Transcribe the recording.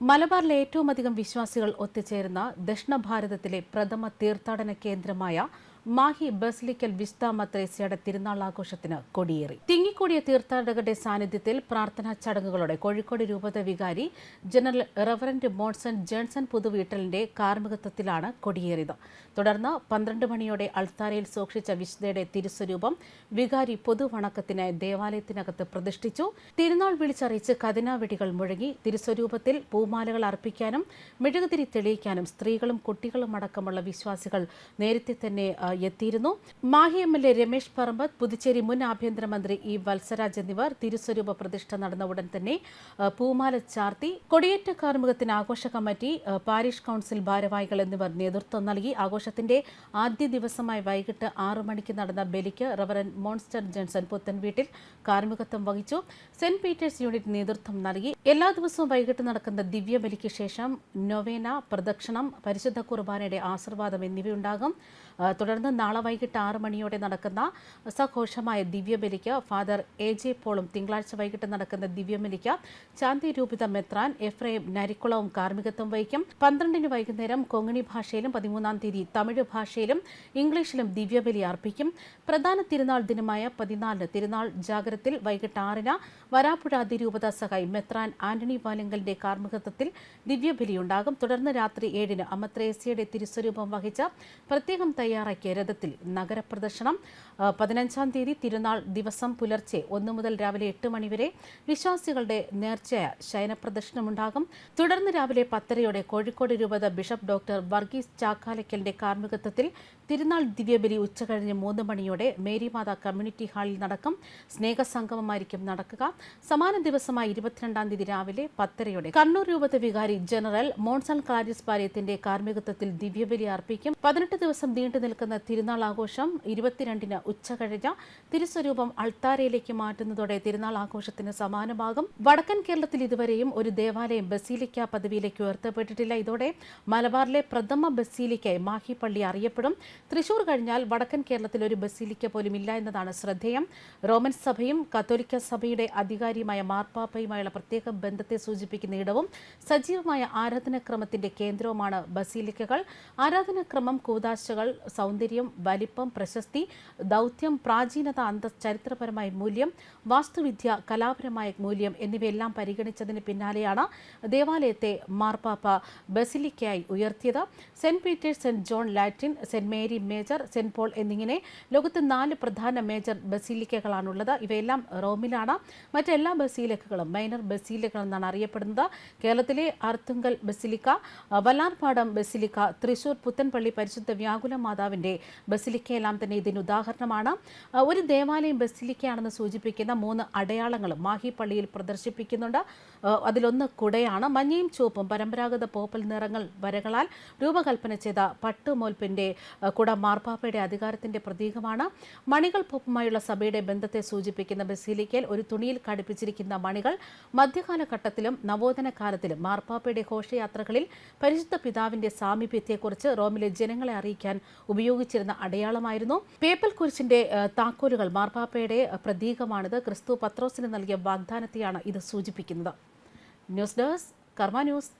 മലബാറിലെ ഏറ്റവും അധികം വിശ്വാസികൾ ഒത്തുചേരുന്ന ദക്ഷിണ ഭാരതത്തിലെ പ്രഥമ തീർത്ഥാടന കേന്ദ്രമായ മാഹി ബസ്ലിക്കൽ വിസ്ത മത്രേസ്യയുടെ തിരുനാൾ ആഘോഷത്തിന് കൊടിയേറി. തിങ്ങിക്കൂടിയ തീർത്ഥാടകരുടെ സാന്നിധ്യത്തിൽ പ്രാർത്ഥനാ ചടങ്ങുകളോടെ കോഴിക്കോട് രൂപത വികാരി ജനറൽ റവറന്റ് മോൺസൺ ജേൺസൺ പുതുവീട്ടലിന്റെ കാർമികത്വത്തിലാണ് കൊടിയേറിയത്. തുടർന്ന് പന്ത്രണ്ട് മണിയോടെ അൾത്താരയിൽ സൂക്ഷിച്ച വിശുദ്ധയുടെ തിരുസ്വരൂപം വികാരി പൊതുവണക്കത്തിന് ദേവാലയത്തിനകത്ത് പ്രതിഷ്ഠിച്ചു. തിരുനാൾ വിളിച്ചറിയിച്ച് കതിനാവെടികൾ മുഴങ്ങി തിരുസ്വരൂപത്തിൽ പൂമാലകൾ അർപ്പിക്കാനും മെഴുകുതിരി തെളിയിക്കാനും സ്ത്രീകളും കുട്ടികളും അടക്കമുള്ള വിശ്വാസികൾ നേരത്തെ തന്നെ എത്തിയിരുന്നു. Mahe M L A Ramesh Parambath Puducherry മുൻ ആഭ്യന്തരമന്ത്രി ഇ വത്സരാജ് എന്നിവർ തിരുസ്വരൂപ പ്രതിഷ്ഠ നടന്ന ഉടൻ തന്നെ പൂമാല ചാർത്തി കൊടിയേറ്റ കാർമുകത്തിന് ആഘോഷ കമ്മിറ്റി പാരീഷ് കൗൺസിൽ ഭാരവാഹികൾ എന്നിവർ നേതൃത്വം നൽകി. ആഘോഷത്തിന്റെ ആദ്യ ദിവസമായി വൈകിട്ട് ആറു മണിക്ക് നടന്ന ബലിക്ക് റവറൻ മോൺസ്റ്റർ ജോൺസൺ പുത്തൻ വീട്ടിൽ കാർമികത്വം വഹിച്ചു. സെന്റ് പീറ്റേഴ്സ് യൂണിറ്റ് നേതൃത്വം നൽകി. എല്ലാ ദിവസവും വൈകിട്ട് നടക്കുന്ന ദിവ്യബലിക്ക് ശേഷം നൊവേന പ്രദക്ഷിണം പരിശുദ്ധ കുർബാനയുടെ ആശീർവാദം എന്നിവയുണ്ടാകും. ആ, തുടർന്ന് നാളെ വൈകിട്ട് ആറ് മണിയോടെ നടക്കുന്ന സഘോഷമായ ദിവ്യബലിക്ക് ഫാദർ എ ജെ പോളും തിങ്കളാഴ്ച വൈകിട്ട് നടക്കുന്ന ദിവ്യമലിക്ക് ചാന്തി രൂപിത മെത്രാൻ എഫ്രൈം നരിക്കുളവും കാർമ്മികത്വം വഹിക്കും. പന്ത്രണ്ടിന് വൈകുന്നേരം കൊങ്ങിണി ഭാഷയിലും പതിമൂന്നാം തീയതി തമിഴ് ഭാഷയിലും ഇംഗ്ലീഷിലും ദിവ്യബലി അർപ്പിക്കും. പ്രധാന തിരുനാൾ ദിനമായ പതിനാലിന് തിരുനാൾ ജാഗ്രത്തിൽ വൈകിട്ട് ആറിന് വരാപ്പുഴ അതിരൂപത സഹായി മെത്രാൻ ആന്റണി വാലിങ്കലിന്റെ കാർമ്മികത്വത്തിൽ ദിവ്യബലിയുണ്ടാകും തുടർന്ന് രാത്രി ഏഴിന് അമത്രേസ്യയുടെ തിരുസ്വരൂപം വഹിച്ച പ്രത്യേകം തയ്യാറാക്കിയ രഥത്തിൽ നഗരപ്രദർശനം പതിനഞ്ചാം തീയതി തിരുനാൾ ദിവസം പുലർച്ചെ ഒന്ന് മുതൽ രാവിലെ എട്ട് മണിവരെ വിശ്വാസികളുടെ നേർച്ചയായ ശയനപ്രദർശനമുണ്ടാകും തുടർന്ന് രാവിലെ പത്തരയോടെ കോഴിക്കോട് രൂപത ബിഷപ്പ് ഡോക്ടർ വർഗീസ് ചാക്കാലയ്ക്കലിന്റെ കാർമ്മികത്വത്തിൽ തിരുനാൾ ദിവ്യബലി ഉച്ചകഴിഞ്ഞ് മൂന്ന് മണിയോടെ മേരിമാത കമ്മ്യൂണിറ്റി ഹാളിൽ നടക്കും. സ്നേഹസംഗമമായിരിക്കും നടക്കുക. സമാന ദിവസമായ ഇരുപത്തിരണ്ടാം തീയതി രാവിലെ പത്തരയോടെ കണ്ണൂർ രൂപത വികാരി ജനറൽ മോൺസൺ കാര്യസ് പാലയത്തിന്റെ കാർമ്മികത്വത്തിൽ ദിവ്യബലി അർപ്പിക്കും. പതിനെട്ട് ദിവസം നീണ്ടു നിൽക്കുന്ന തിരുനാൾ ആഘോഷം ഇരുപത്തിരണ്ടിന് ഉച്ചകഴിഞ്ഞ തിരുസ്വരൂപം അൾത്താരയിലേക്ക് മാറ്റുന്നതോടെ തിരുനാൾ ആഘോഷത്തിന് സമാനമാകും. വടക്കൻ കേരളത്തിൽ ഇതുവരെയും ഒരു ദേവാലയം ബസീലിക്ക പദവിയിലേക്ക് ഉയർത്തപ്പെട്ടിട്ടില്ല. ഇതോടെ മലബാറിലെ പ്രഥമ ബസീലിക്കായി മാഹിപ്പള്ളി പള്ളി അറിയപ്പെടും. തൃശൂർ കഴിഞ്ഞാൽ വടക്കൻ കേരളത്തിൽ ഒരു ബസീലിക്ക പോലും ഇല്ല എന്നതാണ് ശ്രദ്ധേയം. റോമൻ സഭയും കത്തോലിക്ക സഭയുടെ അധികാരിയുമായ മാർപ്പാപ്പയുമായുള്ള പ്രത്യേക ബന്ധത്തെ സൂചിപ്പിക്കുന്ന ഇടവും സജീവമായ ആരാധനാക്രമത്തിന്റെ കേന്ദ്രവുമാണ് ബസീലിക്കകൾ. ആരാധനാക്രമം കൂതാശകൾ സൗന്ദര്യം വലിപ്പം പ്രശസ്തി ദൗത്യം പ്രാചീനത അന്ത ചരിത്രപരമായ മൂല്യം വാസ്തുവിദ്യ കലാപരമായ മൂല്യം എന്നിവയെല്ലാം പരിഗണിച്ചതിന് പിന്നാലെയാണ് ദേവാലയത്തെ മാർപ്പാപ്പ ബസിലിക്കയായി ഉയർത്തിയത്. Saint Peter's Saint John Lateran Saint Mary Major Saint Paul എന്നിങ്ങനെ ലോകത്ത് നാല് പ്രധാന മേജർ ബസീലിക്കകളാണുള്ളത്. ഇവയെല്ലാം റോമിലാണ്. മറ്റെല്ലാ ബസീലിക്കകളും മൈനർ ബസീലിക്കകൾ എന്നാണ് അറിയപ്പെടുന്നത്. കേരളത്തിലെ അർത്തുങ്കൽ ബസിലിക്ക വല്ലാർപാടം ബസിലിക്ക തൃശൂർ പുത്തൻപള്ളി പരിശുദ്ധ വ്യാകുല മാതാവിന്റെ ബസിലിക്കയെല്ലാം തന്നെ ഇതിന് ഉദാഹരണമാണ്. ഒരു ദേവാലയം ബസിലിക്കയാണെന്ന് സൂചിപ്പിക്കുന്ന മൂന്ന് അടയാളങ്ങളും മാഹി പള്ളിയിൽ പ്രദർശിപ്പിക്കുന്നുണ്ട്. അതിലൊന്ന് കുടയാണ്. മഞ്ഞയും ചുവപ്പും പരമ്പരാഗത പോപ്പൽ നിറങ്ങൾ വരകളാൽ രൂപകൽപ്പന ചെയ്ത പട്ടുമോൽപ്പിന്റെ ആ, കുട മാർപ്പാപ്പയുടെ അധികാരത്തിന്റെ പ്രതീകമാണ്. മണികൾ പോപ്പുമായുള്ള സഭയുടെ ബന്ധത്തെ സൂചിപ്പിക്കുന്ന ബസീലിക്കയിൽ ഒരു തുണിയിൽ ഘടിപ്പിച്ചിരിക്കുന്ന മണികൾ മധ്യകാലഘട്ടത്തിലും നവോത്ഥന കാലത്തിലും മാർപ്പാപ്പയുടെ ഘോഷയാത്രകളിൽ പരിശുദ്ധ പിതാവിന്റെ സാമീപ്യത്തെക്കുറിച്ച് റോമിലെ ജനങ്ങളെ അറിയിക്കാൻ ഉപയോഗിച്ചിരുന്ന അടയാളമായിരുന്നു. പേപ്പൽ കുരിശിന്റെ താക്കോലുകൾ മാർപ്പാപ്പയുടെ പ്രതീകമാണിത്. ക്രിസ്തു പത്രോസിന് നൽകിയ വാഗ്ദാനത്തെയാണ് ഇത് സൂചിപ്പിക്കുന്നത്. News desk Karma news.